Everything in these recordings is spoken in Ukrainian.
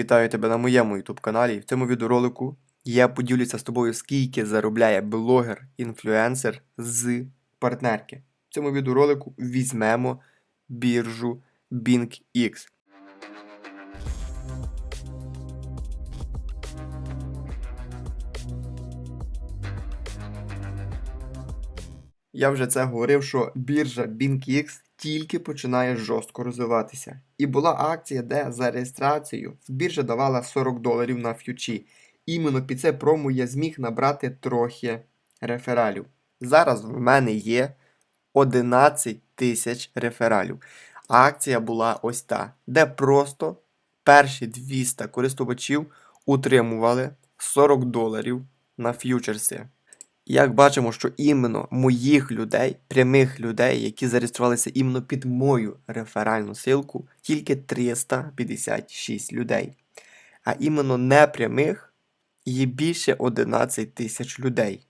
Вітаю тебе на моєму YouTube каналі. В цьому відеоролику я поділюся з тобою, скільки заробляє блогер-інфлюенсер з партнерки. В цьому відеоролику візьмемо біржу BingX. Я вже це говорив, що біржа BingX тільки починає жорстко розвиватися. І була акція, де за реєстрацію біржа давала 40 доларів на ф'ючі. Іменно під це промо я зміг набрати трохи рефералів. Зараз в мене є 11 тисяч рефералів. Акція була ось та, де просто перші 200 користувачів утримували 40 доларів на ф'ючерси. Як бачимо, що іменно моїх людей, прямих людей, які зареєструвалися іменно під мою реферальну силку, тільки 356 людей. А іменно непрямих є більше 11 тисяч людей.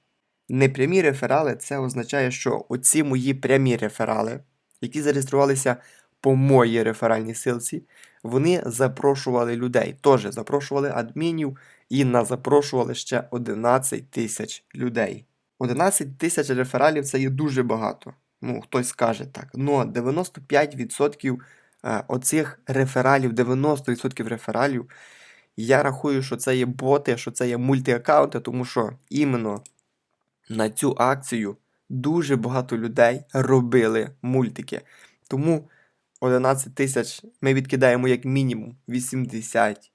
Непрямі реферали це означає, що оці мої прямі реферали, які зареєструвалися по моїй реферальній силці, вони запрошували людей. Теж запрошували адмінів і назапрошували ще 11 тисяч людей. 11 тисяч рефералів це є дуже багато. Ну, хтось скаже так. Но 95% е, оцих рефералів, 90% рефералів, я рахую, що це є боти, що це є мультиаккаунти, тому що іменно на цю акцію дуже багато людей робили мультики. Тому 11 тисяч ми відкидаємо як мінімум 80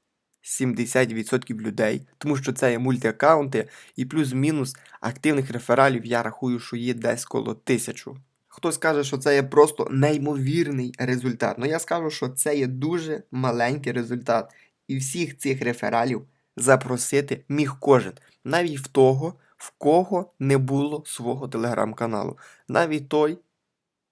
70% людей, тому що це є мультиаккаунти, і плюс-мінус активних рефералів я рахую, що є десь коло тисячу. Хтось каже, що це є просто неймовірний результат. Ну я скажу, що це є дуже маленький результат. І всіх цих рефералів запросити міг кожен, навіть в того, в кого не було свого телеграм-каналу. Навіть той,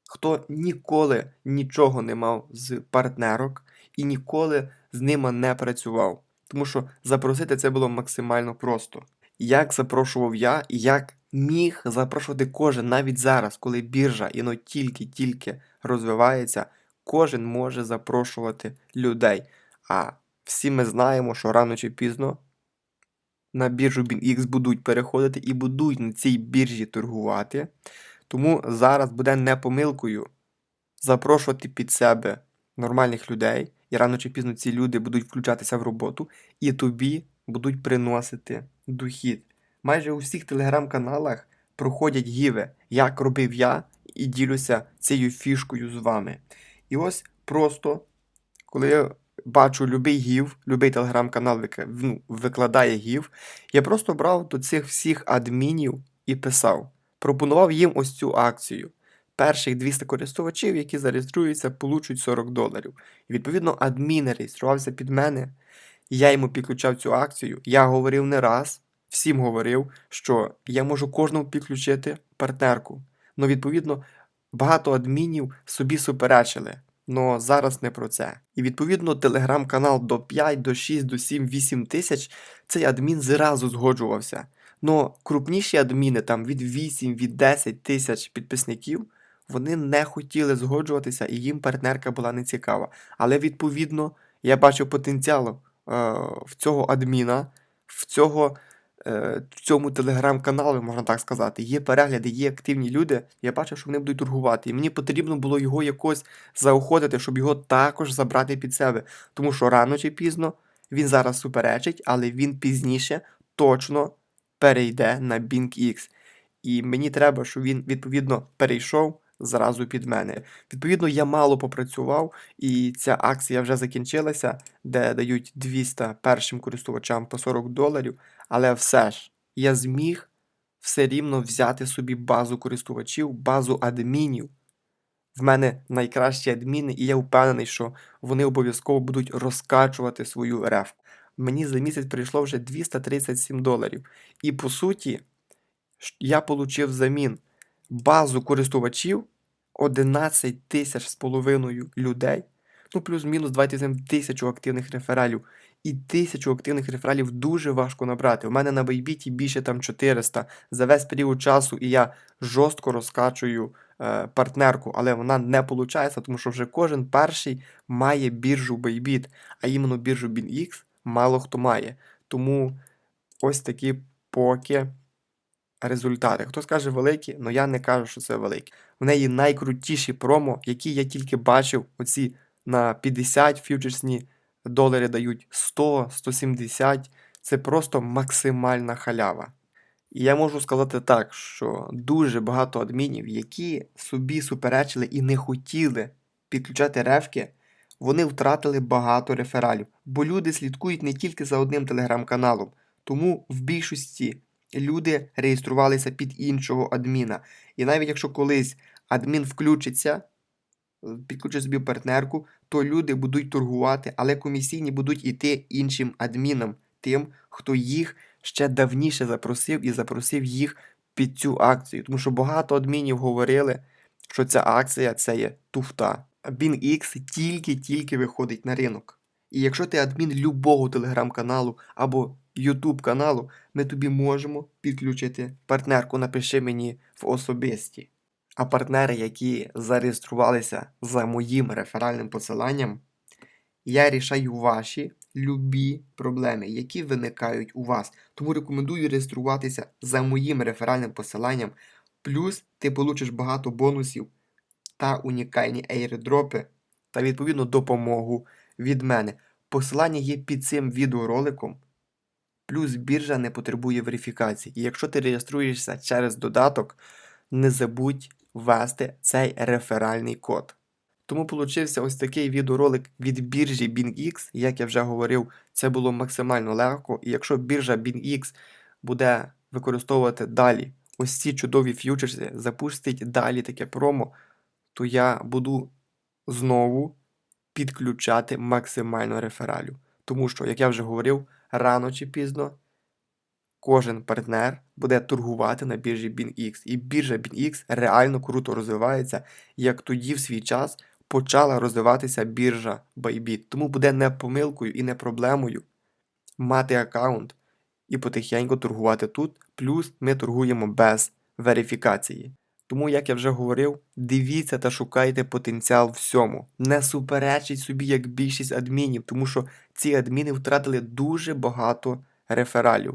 хто ніколи нічого не мав з партнерок і ніколи з ними не працював. Тому що запросити це було максимально просто. Як запрошував я, і як міг запрошувати кожен навіть зараз, коли біржа іно тільки-тільки розвивається, кожен може запрошувати людей. А всі ми знаємо, що рано чи пізно на біржу BinX будуть переходити і будуть на цій біржі торгувати. Тому зараз буде не помилкою запрошувати під себе нормальних людей, і рано чи пізно ці люди будуть включатися в роботу, і тобі будуть приносити дохід. Майже у всіх телеграм-каналах проходять гіви, як робив я, і ділюся цією фішкою з вами. І ось просто, коли я бачу любий гів, любий телеграм-канал ну, викладає гів, я просто брав до цих всіх адмінів і писав. Пропонував їм ось цю акцію. Перших 200 користувачів, які зареєструються, получать 40 доларів. І відповідно адмін реєструвався під мене. Я йому підключав цю акцію. Я говорив не раз, всім говорив, що я можу кожному підключити партнерку. Ну, відповідно, багато адмінів собі суперечили. Но зараз не про це. І відповідно телеграм-канал до 5, до 6, до 7, 8 тисяч цей адмін зразу згоджувався. Но крупніші адміни, там від 8, від 10 тисяч підписників, вони не хотіли згоджуватися, і їм партнерка була не цікава. Але відповідно я бачу потенціал е, в цього адміна, в цього е, в цьому телеграм-каналі, можна так сказати. Є перегляди, є активні люди. Я бачив, що вони будуть торгувати. І мені потрібно було його якось заохотити, щоб його також забрати під себе. Тому що рано чи пізно він зараз суперечить, але він пізніше точно перейде на BingX. І мені треба, щоб він відповідно перейшов зразу під мене. Відповідно, я мало попрацював, і ця акція вже закінчилася, де дають 200 першим користувачам по 40 доларів. Але все ж я зміг все рівно взяти собі базу користувачів, базу адмінів. В мене найкращі адміни, і я впевнений, що вони обов'язково будуть розкачувати свою рефку. Мені за місяць прийшло вже 237 доларів. І по суті, я отримав взамін базу користувачів 11 тисяч з половиною людей. Ну, плюс-мінус, давайте візьмемо тисячу активних рефералів. І тисячу активних рефералів дуже важко набрати. У мене на Бейбіті більше там 400 за весь період часу, і я жорстко розкачую е, партнерку, але вона не виходить, тому що вже кожен перший має біржу Bybit, а іменно біржу BinX мало хто має. Тому ось такі поки результати. Хто скаже великі, але я не кажу, що це великі. В неї найкрутіші промо, які я тільки бачив. Оці на 50 фьючерсні долари дають 100, 170. Це просто максимальна халява. І я можу сказати так, що дуже багато адмінів, які собі суперечили і не хотіли підключати ревки, вони втратили багато рефералів, бо люди слідкують не тільки за одним телеграм-каналом, тому в більшості люди реєструвалися під іншого адміна. І навіть якщо колись адмін включиться, е, підключить собі партнерку, то люди будуть торгувати, але комісійні будуть іти іншим адмінам, тим, хто їх ще давніше запросив і запросив їх під цю акцію. Тому що багато адмінів говорили, що ця акція це є туфта. BingX тільки-тільки виходить на ринок. І якщо ти адмін любого телеграм-каналу або YouTube каналу, ми тобі можемо підключити партнерку. Напиши мені в особисті. А партнери, які зареєструвалися за моїм реферальним посиланням, я рішаю ваші любі проблеми, які виникають у вас. Тому рекомендую реєструватися за моїм реферальним посиланням. Плюс ти получиш багато бонусів та унікальні ейрдропи та відповідно допомогу від мене. Посилання є під цим відеороликом. Плюс біржа не потребує верифікації. І якщо ти реєструєшся через додаток, не забудь ввести цей реферальний код. Тому получився ось такий відеоролик від біржі BingX. Як я вже говорив, це було максимально легко. І якщо біржа BingX буде використовувати далі ось ці чудові ф'ючерси, запустить далі таке промо, то я буду знову підключати максимально рефералю. Тому що, як я вже говорив, рано чи пізно кожен партнер буде торгувати на біржі BingX. І біржа BingX реально круто розвивається, як тоді в свій час почала розвиватися біржа Bybit. Тому буде не помилкою і не проблемою мати аккаунт і потихеньку торгувати тут. Плюс ми торгуємо без верифікації. Тому, як я вже говорив, дивіться та шукайте потенціал всьому. Не суперечіть собі, як більшість адмінів, тому що ці адміни втратили дуже багато рефералів.